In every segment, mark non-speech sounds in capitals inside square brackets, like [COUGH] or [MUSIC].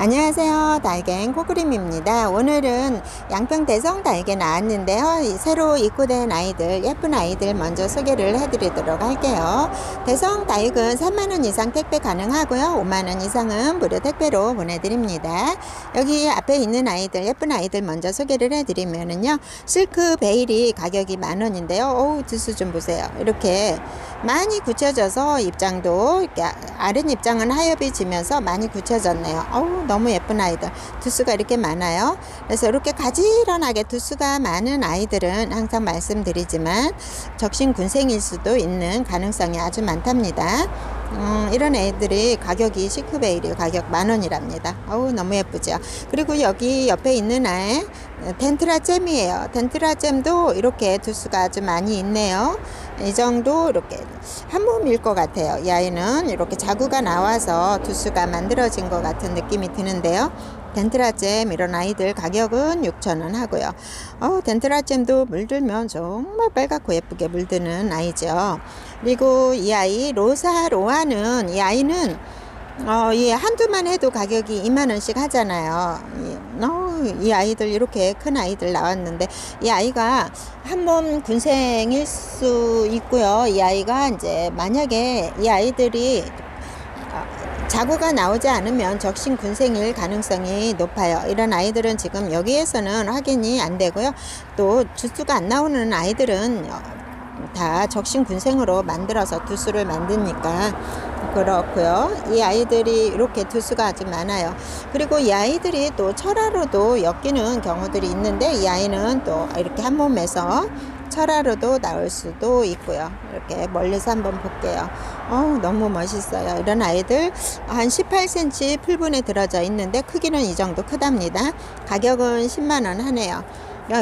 안녕하세요. 달갱 코그림입니다. 오늘은 양평 대성 달개 나왔는데요. 이 새로 입고된 아이들, 예쁜 아이들 먼저 소개를 해드리도록 할게요. 대성 다육은 3만원 이상 택배 가능하고요. 5만원 이상은 무료 택배로 보내드립니다. 여기 앞에 있는 아이들, 예쁜 아이들 먼저 소개를 해드리면은요. 실크 베일이 가격이 만원인데요. 어우, 두수 좀 보세요. 이렇게 많이 굳혀져서 입장도 아랫 입장은 하엽이 지면서 많이 굳혀졌네요. 어우, 너무 예쁜 아이들. 두수가 이렇게 많아요. 그래서 이렇게 가지런하게 두수가 많은 아이들은 항상 말씀드리지만 적신 군생일 수도 있는 가능성이 아주 많답니다. 음, 이런 애들이 가격이 시크베일이 가격 만 원이랍니다. 어우 너무 예쁘죠. 그리고 여기 옆에 있는 아이 덴트라 잼이에요. 덴트라 잼도 이렇게 두수가 아주 많이 있네요. 이 정도 이렇게 한 몸일 것 같아요. 이 아이는 이렇게 자구가 나와서 두수가 만들어진 것 같은 느낌이 드는데요. 덴트라잼 이런 아이들 가격은 6,000원 하고요. 어, 덴트라잼도 물들면 정말 빨갛고 예쁘게 물드는 아이죠. 그리고 이 아이 로사 로아는 이 아이는 어, 예, 한두만 해도 가격이 2만원씩 하잖아요. 이, 어, 이 아이들, 이렇게 큰 아이들 나왔는데, 이 아이가 한몸 군생일 수 있고요. 이 아이가 이제 만약에 이 아이들이 어, 자구가 나오지 않으면 적신 군생일 가능성이 높아요. 이런 아이들은 지금 여기에서는 확인이 안 되고요. 또 주수가 안 나오는 아이들은 어, 다 적신 군생으로 만들어서 두수를 만드니까 그렇고요. 이 아이들이 이렇게 두수가 아주 많아요. 그리고 이 아이들이 또 철화로도 엮이는 경우들이 있는데 이 아이는 또 이렇게 한 몸에서 철화로도 나올 수도 있고요. 이렇게 멀리서 한번 볼게요. 어 너무 멋있어요. 이런 아이들 한 18cm 풀분에 들어져 있는데 크기는 이 정도 크답니다. 가격은 10만 원 하네요.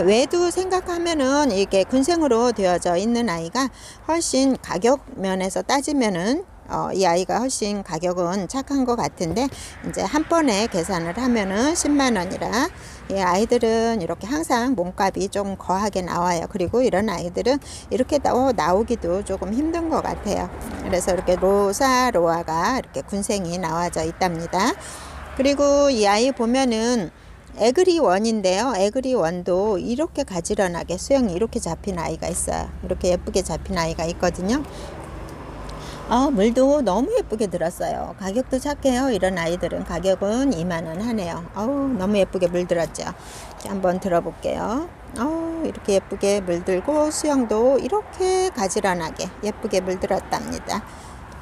외도 생각하면은 이게 군생으로 되어져 있는 아이가 훨씬 가격 면에서 따지면은 어, 이 아이가 훨씬 가격은 착한 것 같은데 이제 한 번에 계산을 하면은 10만 원이라 이 아이들은 이렇게 항상 몸값이 좀 거하게 나와요. 그리고 이런 아이들은 이렇게 나오, 나오기도 조금 힘든 것 같아요. 그래서 이렇게 로사 로아가 이렇게 군생이 나와져 있답니다. 그리고 이 아이 보면은 에그리 원인데요. 에그리 원도 이렇게 가지런하게 수영이 이렇게 잡힌 아이가 있어요. 이렇게 예쁘게 잡힌 아이가 있거든요. 어, 물도 너무 예쁘게 들었어요. 가격도 착해요. 이런 아이들은 가격은 2만원 하네요. 어우, 너무 예쁘게 물들었죠. 한번 들어볼게요. 어, 이렇게 예쁘게 물들고 수영도 이렇게 가지런하게 예쁘게 물들었답니다.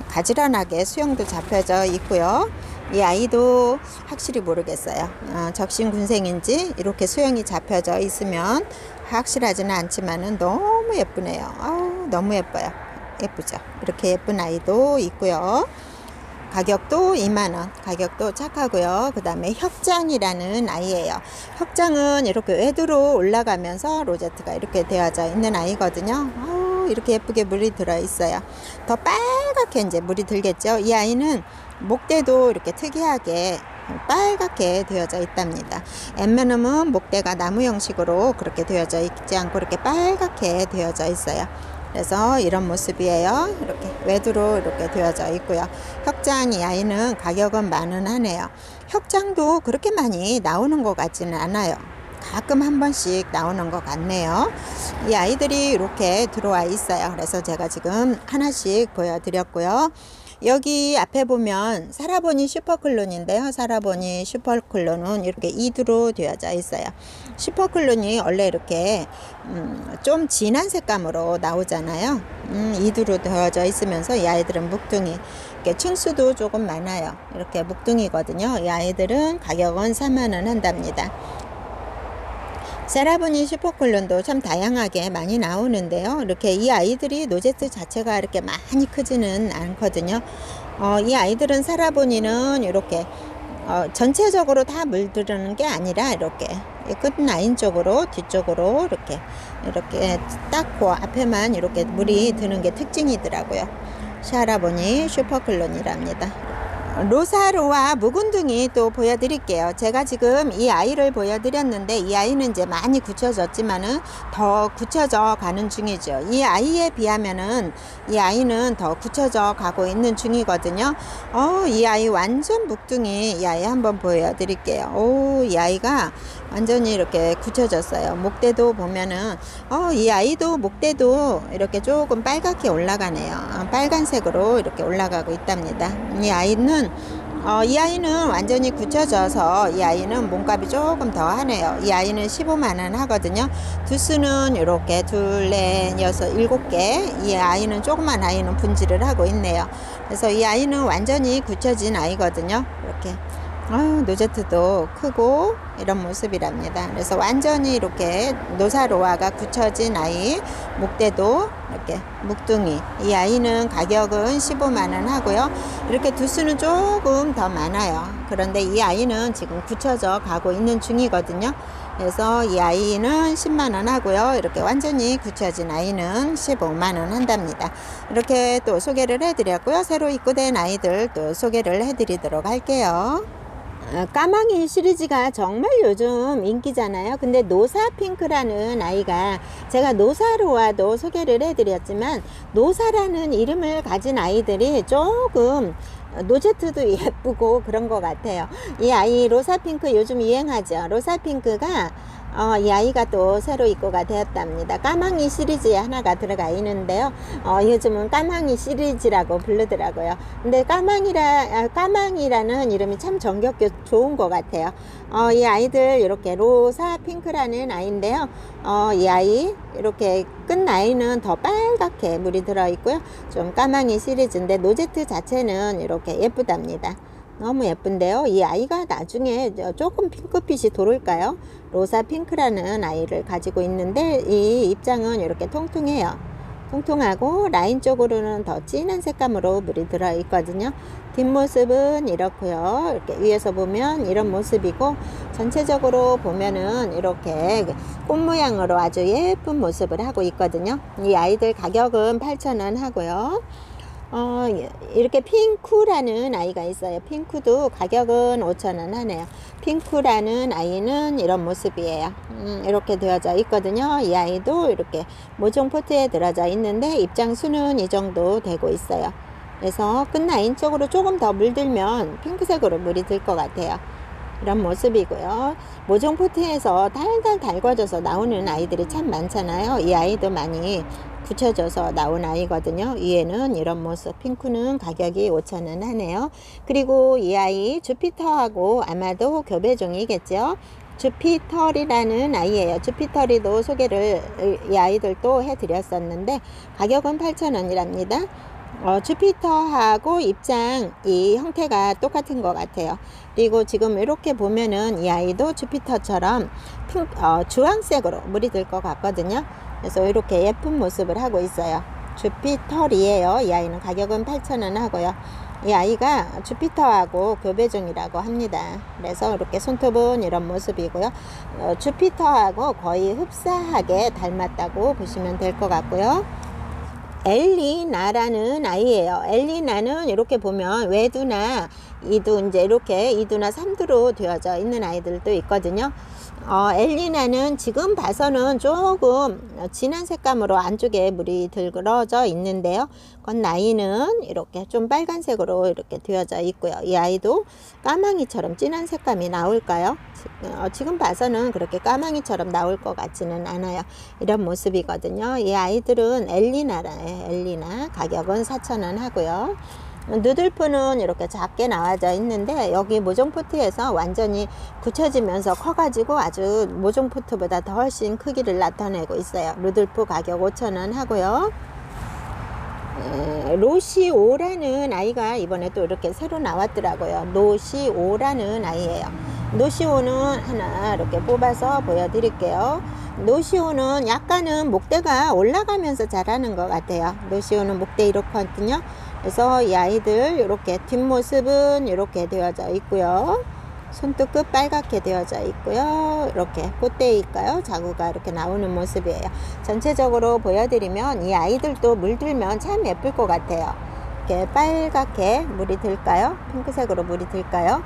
가지런하게 수영도 잡혀져 있고요. 이 아이도 확실히 모르겠어요. 어, 적신 군생인지 이렇게 수영이 잡혀져 있으면 확실하지는 않지만은 너무 예쁘네요. 어, 너무 예뻐요. 예쁘죠? 이렇게 예쁜 아이도 있고요. 가격도 2만원 가격도 착하고요 그 다음에 혁장이라는 아이예요 혁장은 이렇게 외두로 올라가면서 로제트가 이렇게 되어져 있는 아이거든요 오, 이렇게 예쁘게 물이 들어 있어요 더 빨갛게 이제 물이 들겠죠 이 아이는 목대도 이렇게 특이하게 빨갛게 되어져 있답니다. 엠메넘은 목대가 나무 형식으로 그렇게 되어져 있지 않고 이렇게 빨갛게 되어져 있어요. 그래서 이런 모습이에요. 이렇게 외두로 이렇게 되어져 있고요. 혁장 이 아이는 가격은 만원 하네요. 혁장도 그렇게 많이 나오는 것 같지는 않아요. 가끔 한 번씩 나오는 것 같네요. 이 아이들이 이렇게 들어와 있어요. 그래서 제가 지금 하나씩 보여드렸고요. 여기 앞에 보면 사라보니 슈퍼클론인데요. 사라보니 슈퍼클론은 이렇게 이두로 되어져 있어요. 슈퍼클론이 원래 이렇게 음, 좀 진한 색감으로 나오잖아요. 음, 이두로 되어져 있으면서 이 아이들은 묵둥이. 이렇게 층수도 조금 많아요. 이렇게 묵둥이거든요. 이 아이들은 가격은 4만원 한답니다. 세라보니 슈퍼콜론도 참 다양하게 많이 나오는데요. 이렇게 이 아이들이 노제트 자체가 이렇게 많이 크지는 않거든요. 어, 이 아이들은 세라보니는 이렇게 어, 전체적으로 다 물들는 게 아니라 이렇게 끝 라인 쪽으로 뒤쪽으로 이렇게 이렇게 딱 그 앞에만 이렇게 물이 드는 게 특징이더라고요. 샤라보니 슈퍼클론이랍니다. 로사로와 묵은둥이 또 보여드릴게요. 제가 지금 이 아이를 보여드렸는데 이 아이는 이제 많이 굳혀졌지만은 더 굳혀져 가는 중이죠. 이 아이에 비하면은 이 아이는 더 굳혀져 가고 있는 중이거든요. 어, 이 아이 완전 묵둥이 이 아이 한번 보여드릴게요. 오, 이 아이가 완전히 이렇게 굳혀졌어요. 목대도 보면은 어, 이 아이도 목대도 이렇게 조금 빨갛게 올라가네요. 어, 빨간색으로 이렇게 올라가고 있답니다. 이 아이는 어, 이 아이는 완전히 굳혀져서 이 아이는 몸값이 조금 더 하네요. 이 아이는 15만 원 하거든요. 두수는 이렇게 둘, 넷, 여섯, 일곱 개. 이 아이는 조그만 아이는 분질을 하고 있네요. 그래서 이 아이는 완전히 굳혀진 아이거든요. 이렇게. 아유, 노제트도 크고 이런 모습이랍니다. 그래서 완전히 이렇게 노사로아가 굳혀진 아이, 목대도 이렇게 묵둥이. 이 아이는 가격은 15만 원 하고요. 이렇게 두수는 조금 더 많아요. 그런데 이 아이는 지금 굳혀져 가고 있는 중이거든요. 그래서 이 아이는 10만 원 하고요. 이렇게 완전히 굳혀진 아이는 15만 원 한답니다. 이렇게 또 소개를 해드렸고요. 새로 입고된 아이들 또 소개를 해드리도록 할게요. 어, 까망이 시리즈가 정말 요즘 인기잖아요. 근데 노사 핑크라는 아이가 제가 노사로와도 소개를 해드렸지만 노사라는 이름을 가진 아이들이 조금 노제트도 [LAUGHS] 예쁘고 그런 것 같아요. 이 아이 로사 핑크 요즘 유행하죠. 로사 핑크가 어, 이 아이가 또 새로 입고가 되었답니다. 까망이 시리즈에 하나가 들어가 있는데요. 어, 요즘은 까망이 시리즈라고 부르더라고요. 근데 까망이라, 아, 까망이라는 이름이 참 정겹게 좋은 것 같아요. 어, 이 아이들 이렇게 로사 핑크라는 아이인데요. 어, 이 아이 이렇게 끝 나이는 더 빨갛게 물이 들어 있고요. 좀 까망이 시리즈인데 노제트 자체는 이렇게 예쁘답니다. 너무 예쁜데요. 이 아이가 나중에 조금 핑크빛이 도를까요? 로사 핑크라는 아이를 가지고 있는데 이 입장은 이렇게 통통해요. 통통하고 라인 쪽으로는 더 진한 색감으로 물이 들어 있거든요. 뒷모습은 이렇고요. 이렇게 위에서 보면 이런 모습이고 전체적으로 보면은 이렇게 꽃 모양으로 아주 예쁜 모습을 하고 있거든요. 이 아이들 가격은 8,000원 하고요. 어, 이렇게 핑크라는 아이가 있어요. 핑크도 가격은 5천원 하네요. 핑크라는 아이는 이런 모습이에요. 음, 이렇게 되어져 있거든요. 이 아이도 이렇게 모종 포트에 들어져 있는데 입장 수는 이 정도 되고 있어요. 그래서 끝라인 쪽으로 조금 더 물들면 핑크색으로 물이 들 것 같아요. 이런 모습이고요. 모종 포트에서 달달 달궈져서 나오는 아이들이 참 많잖아요. 이 아이도 많이 붙여져서 나온 아이거든요. 위에는 이런 모습 핑크는 가격이 5천원 하네요. 그리고 이 아이 주피터하고 아마도 교배종이겠죠. 주피터리라는 아이예요. 주피터리도 소개를 이 아이들도 해드렸었는데 가격은 8천원이랍니다. 어, 주피터하고 입장 이 형태가 똑같은 것 같아요. 그리고 지금 이렇게 보면은 이 아이도 주피터처럼 핑, 어, 주황색으로 물이 들 것 같거든요. 그래서 이렇게 예쁜 모습을 하고 있어요. 주피터리에요. 이 아이는 가격은 8,000원 하고요. 이 아이가 주피터하고 교배종이라고 합니다. 그래서 이렇게 손톱은 이런 모습이고요. 어, 주피터하고 거의 흡사하게 닮았다고 보시면 될 것 같고요. 엘리나라는 아이예요. 엘리나는 이렇게 보면 외두나 이두 이제 이렇게 이두나 삼두로 되어져 있는 아이들도 있거든요. 어, 엘리나는 지금 봐서는 조금 진한 색감으로 안쪽에 물이 들어져 있는데요. 건 나이는 이렇게 좀 빨간색으로 이렇게 되어져 있고요. 이 아이도 까망이처럼 진한 색감이 나올까요? 어, 지금 봐서는 그렇게 까망이처럼 나올 것 같지는 않아요. 이런 모습이거든요. 이 아이들은 엘리나라예요. 엘리나 가격은 4,000원 하고요. 누들프는 이렇게 작게 나와져 있는데 여기 모종 포트에서 완전히 굳혀지면서 커가지고 아주 모종 포트보다 더 훨씬 크기를 나타내고 있어요. 누들프 가격 5,000원 하고요. 로시오라는 아이가 이번에 또 이렇게 새로 나왔더라고요. 노시오라는 아이예요. 노시오는 하나 이렇게 뽑아서 보여드릴게요. 노시오는 약간은 목대가 올라가면서 자라는 것 같아요. 노시오는 목대 이렇거든요. 그래서 이 아이들 이렇게 뒷모습은 이렇게 되어져 있고요. 손톱 끝 빨갛게 되어져 있고요. 이렇게 꽃대일까요? 자구가 이렇게 나오는 모습이에요. 전체적으로 보여드리면 이 아이들도 물들면 참 예쁠 것 같아요. 이렇게 빨갛게 물이 들까요? 핑크색으로 물이 들까요?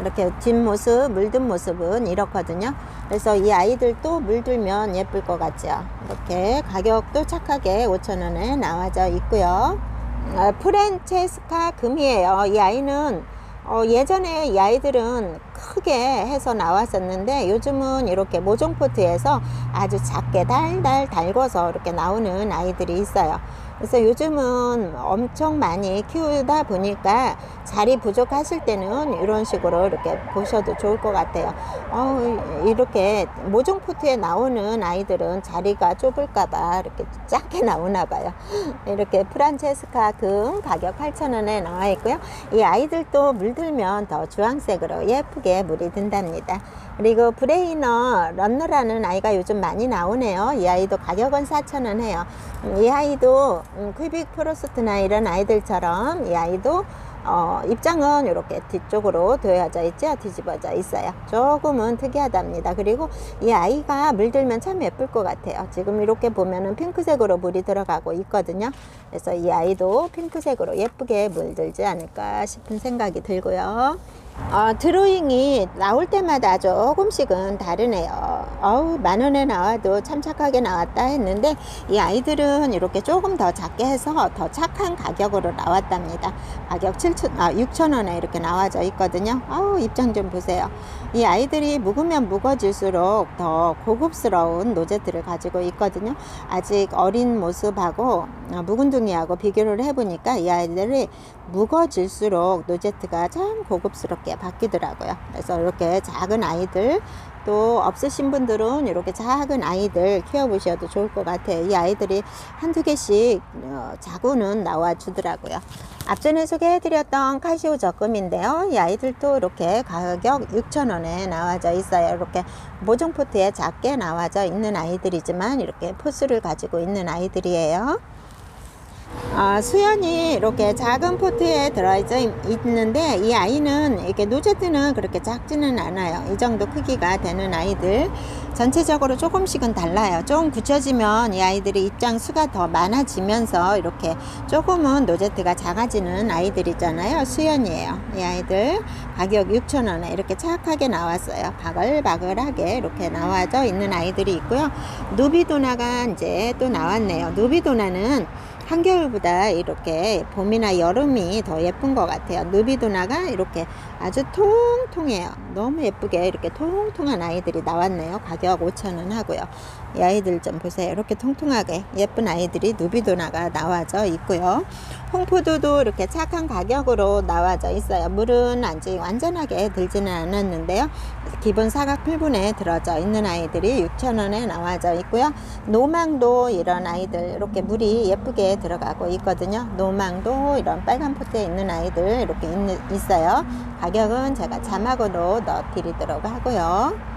이렇게 뒷모습, 물든 모습은 이렇거든요. 그래서 이 아이들도 물들면 예쁠 것 같죠. 이렇게 가격도 착하게 5,000원에 나와져 있고요. 아, 프렌체스카 금이에요. 이 아이는 어, 예전에 이 아이들은 크게 해서 나왔었는데 요즘은 이렇게 모종포트에서 아주 작게 달달 달궈서 이렇게 나오는 아이들이 있어요. 그래서 요즘은 엄청 많이 키우다 보니까 자리 부족하실 때는 이런 식으로 이렇게 보셔도 좋을 것 같아요. 어, 이렇게 모종포트에 나오는 아이들은 자리가 좁을까봐 이렇게 작게 나오나 봐요. 이렇게 프란체스카 금 가격 8,000원에 나와 있고요. 이 아이들도 물들면 더 주황색으로 예쁘게 물이 든답니다. 그리고 브레이너 런너라는 아이가 요즘 많이 나오네요. 이 아이도 가격은 4,000원 해요. 음, 이 아이도 음, 퀴빅 프로스트나 이런 아이들처럼 이 아이도 어, 입장은 이렇게 뒤쪽으로 되어져 있죠. 뒤집어져 있어요. 조금은 특이하답니다. 그리고 이 아이가 물들면 참 예쁠 것 같아요. 지금 이렇게 보면은 핑크색으로 물이 들어가고 있거든요. 그래서 이 아이도 핑크색으로 예쁘게 물들지 않을까 싶은 생각이 들고요. 어, 드로잉이 나올 때마다 조금씩은 다르네요. 어우, 만 원에 나와도 참 착하게 나왔다 했는데, 이 아이들은 이렇게 조금 더 작게 해서 더 착한 가격으로 나왔답니다. 가격 7천, 아, 6천 원에 이렇게 나와져 있거든요. 아우, 입장 좀 보세요. 이 아이들이 묵으면 묵어질수록 더 고급스러운 노제트를 가지고 있거든요. 아직 어린 모습하고 어, 묵은둥이하고 비교를 해보니까 이 아이들이 묵어질수록 노제트가 참 고급스럽게 바뀌더라고요. 그래서 이렇게 작은 아이들 또 없으신 분들은 이렇게 작은 아이들 키워보셔도 좋을 것 같아요. 이 아이들이 한두 개씩 어, 자구는 나와 주더라고요. 앞전에 소개해드렸던 카시오 적금인데요. 이 아이들도 이렇게 가격 6,000원에 나와져 있어요. 이렇게 모종포트에 작게 나와져 있는 아이들이지만 이렇게 포스를 가지고 있는 아이들이에요. 아, 수연이 이렇게 작은 포트에 들어있어 있는데 이 아이는 이렇게 노제트는 그렇게 작지는 않아요. 이 정도 크기가 되는 아이들 전체적으로 조금씩은 달라요. 조금 굳혀지면 이 아이들이 입장 수가 더 많아지면서 이렇게 조금은 노제트가 작아지는 아이들이잖아요. 수연이에요. 이 아이들 가격 6,000원에 이렇게 착하게 나왔어요. 바글바글하게 이렇게 나와져 있는 아이들이 있고요. 누비도나가 이제 또 나왔네요. 누비도나는 한겨울보다 이렇게 봄이나 여름이 더 예쁜 것 같아요. 누비도나가 이렇게 아주 통통해요. 너무 예쁘게 이렇게 통통한 아이들이 나왔네요. 가격 5,000원 하고요. 이 아이들 좀 보세요. 이렇게 통통하게 예쁜 아이들이 누비도나가 나와져 있고요. 홍포도도 이렇게 착한 가격으로 나와져 있어요. 물은 아직 완전하게 들지는 않았는데요. 기본 사각 필분에 들어져 있는 아이들이 6,000원에 나와져 있고요. 노망도 이런 아이들 이렇게 물이 예쁘게 들어가고 있거든요. 노망도 이런 빨간 포트에 있는 아이들 이렇게 있어요. 가격은 제가 자막으로 넣어 드리도록 하고요.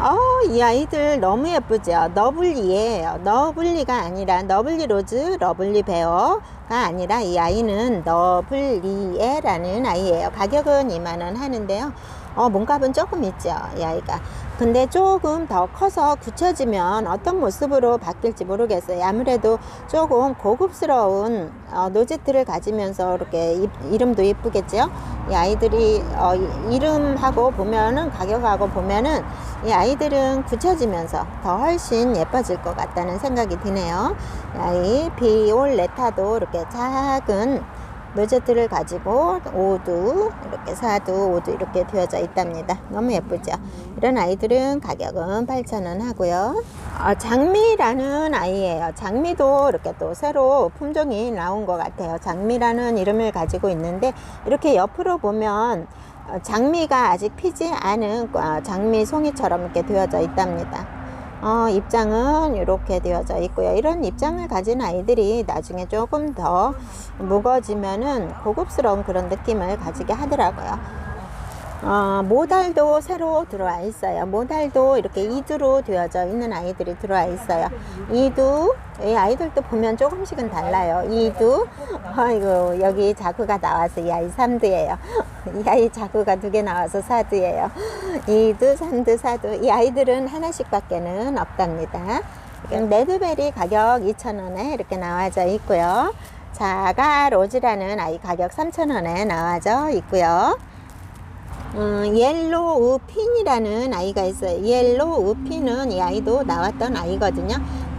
어, 이 아이들 너무 예쁘죠? 너블리예요. 너블리가 아니라 너블리 로즈, 러블리 베어가 아니라 이 아이는 너블리에라는 아이예요. 가격은 2만 원 하는데요. 어, 몸값은 조금 있죠, 이 아이가. 근데 조금 더 커서 굳혀지면 어떤 모습으로 바뀔지 모르겠어요. 아무래도 조금 고급스러운 어, 노제트를 가지면서 이렇게 이, 이름도 예쁘겠죠. 이 아이들이 어, 이름하고 보면은 가격하고 보면은 이 아이들은 굳혀지면서 더 훨씬 예뻐질 것 같다는 생각이 드네요. 이 아이 비올레타도 이렇게 작은 노제트를 가지고 오두 이렇게 사두 오두 이렇게 되어져 있답니다. 너무 예쁘죠? 이런 아이들은 가격은 8,000원 하고요. 어, 장미라는 아이예요. 장미도 이렇게 또 새로 품종이 나온 것 같아요. 장미라는 이름을 가지고 있는데 이렇게 옆으로 보면 어, 장미가 아직 피지 않은 어, 장미 송이처럼 이렇게 되어져 있답니다 어, 입장은 이렇게 되어져 있고요. 이런 입장을 가진 아이들이 나중에 조금 더 무거워지면은 고급스러운 그런 느낌을 가지게 하더라고요. 어, 모달도 새로 들어와 있어요. 모달도 이렇게 이두로 되어져 있는 아이들이 들어와 있어요. 이두, 이 아이들도 보면 조금씩은 달라요. 이두, 아이고, 여기 자구가 나와서 이 아이 3두예요. 이 아이 자구가 두 개 나와서 4두예요. 이두, 3두, 4두. 이 아이들은 하나씩 밖에는 없답니다. 레드베리 가격 2,000원에 이렇게 나와져 있고요. 자가 로즈라는 아이 가격 3,000원에 나와져 있고요. 음, 옐로우 핀이라는 아이가 있어요. 옐로우 핀은 이 아이도 나왔던 아이거든요.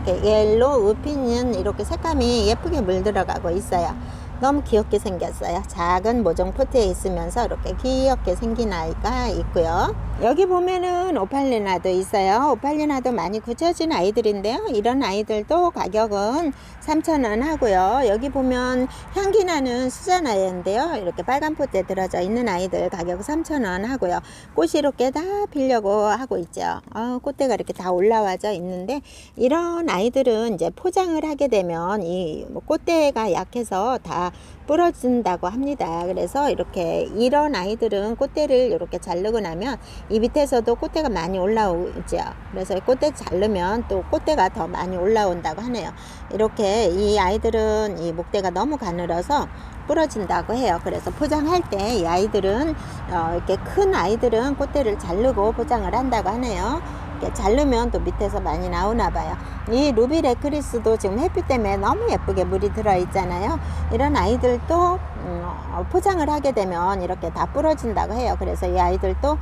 옐로우 핀은 이렇게 색감이 예쁘게 물들어가고 있어요. 너무 귀엽게 생겼어요. 작은 모종 포트에 있으면서 이렇게 귀엽게 생긴 아이가 있고요. 여기 보면은 오팔리나도 있어요. 오팔리나도 많이 굳혀진 아이들인데요. 이런 아이들도 가격은 3,000원 하고요. 여기 보면 향기 나는 수잔아이인데요. 이렇게 빨간 포트에 들어져 있는 아이들 가격 3,000원 하고요. 꽃이 이렇게 다 피려고 하고 있죠. 어, 꽃대가 이렇게 다 올라와져 있는데 이런 아이들은 이제 포장을 하게 되면 이 꽃대가 약해서 다 부러진다고 합니다. 그래서 이렇게 이런 아이들은 꽃대를 이렇게 자르고 나면 이 밑에서도 꽃대가 많이 올라오죠. 그래서 꽃대 자르면 또 꽃대가 더 많이 올라온다고 하네요. 이렇게 이 아이들은 이 목대가 너무 가늘어서 부러진다고 해요. 그래서 포장할 때 이 아이들은 어, 이렇게 큰 아이들은 꽃대를 자르고 포장을 한다고 하네요. 이렇게 자르면 또 밑에서 많이 나오나 봐요. 이 루비 레크리스도 지금 햇빛 때문에 너무 예쁘게 물이 들어 있잖아요. 이런 아이들도 음, 어, 포장을 하게 되면 이렇게 다 부러진다고 해요. 그래서 이 아이들도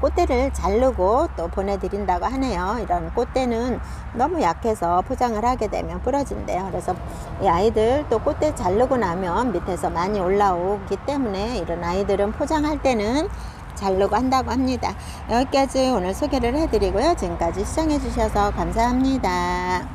꽃대를 자르고 또 보내드린다고 하네요. 이런 꽃대는 너무 약해서 포장을 하게 되면 부러진대요. 그래서 이 아이들 또 꽃대 자르고 나면 밑에서 많이 올라오기 때문에 이런 아이들은 포장할 때는 자르고 한다고 합니다. 여기까지 오늘 소개를 해드리고요. 지금까지 시청해주셔서 감사합니다.